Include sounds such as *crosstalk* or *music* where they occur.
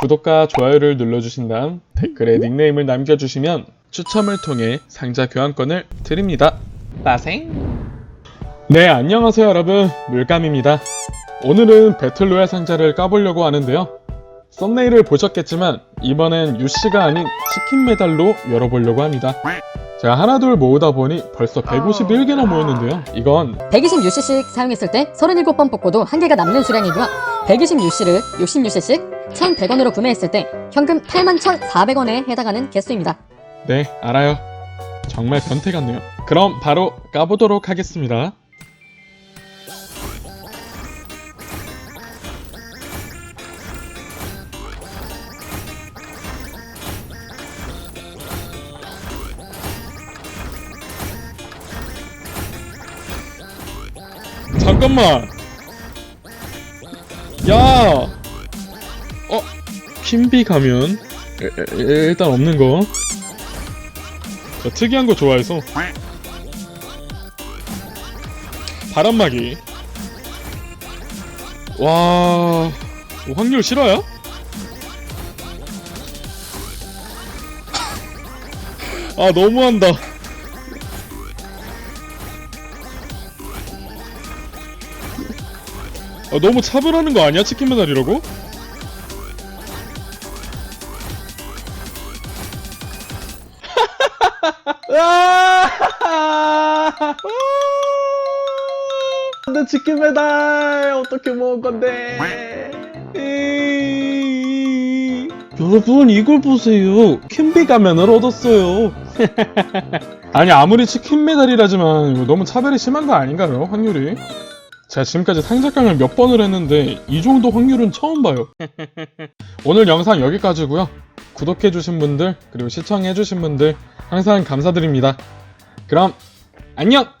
구독과 좋아요를 눌러주신 다음 댓글에 닉네임을 남겨주시면 추첨을 통해 상자 교환권을 드립니다. 빠생! 네, 안녕하세요 여러분. 물감입니다. 오늘은 배틀로얄 상자를 까보려고 하는데요. 썸네일을 보셨겠지만 이번엔 유씨가 아닌 치킨 메달로 열어보려고 합니다. 제가 하나 둘 모으다 보니 벌써 151개나 모였는데요. 이건 120UC씩 사용했을 때 37번 뽑고도 한 개가 남는 수량이고요. 120UC를 60UC씩 1,100원으로 구매했을 때 현금 81,400원에 해당하는 개수입니다. 네, 알아요. 정말 변태 같네요. 그럼 바로 까보도록 하겠습니다. 잠깐만. 야. 어, 퀸비 가면 일- 일- 일단 없는 거. 저 특이한 거 좋아해서 바람막이 와 확률 실화야? 아 너무한다 아, 너무 차별하는 거 아니야 치킨 메달이라고? 내 치킨 메달 어떻게 먹을 건데? 여러분 이걸 보세요. 캔비 가면을 얻었어요. *laughs* 아니 아무리 치킨 메달이라지만 이거 너무 차별이 심한 거 아닌가요? 확률이? 제가 지금까지 상작강을 몇 번을 했는데 이 정도 확률은 처음 봐요. *laughs* 오늘 영상 여기까지고요. 구독해주신 분들 그리고 시청해주신 분들 항상 감사드립니다. 그럼 안녕!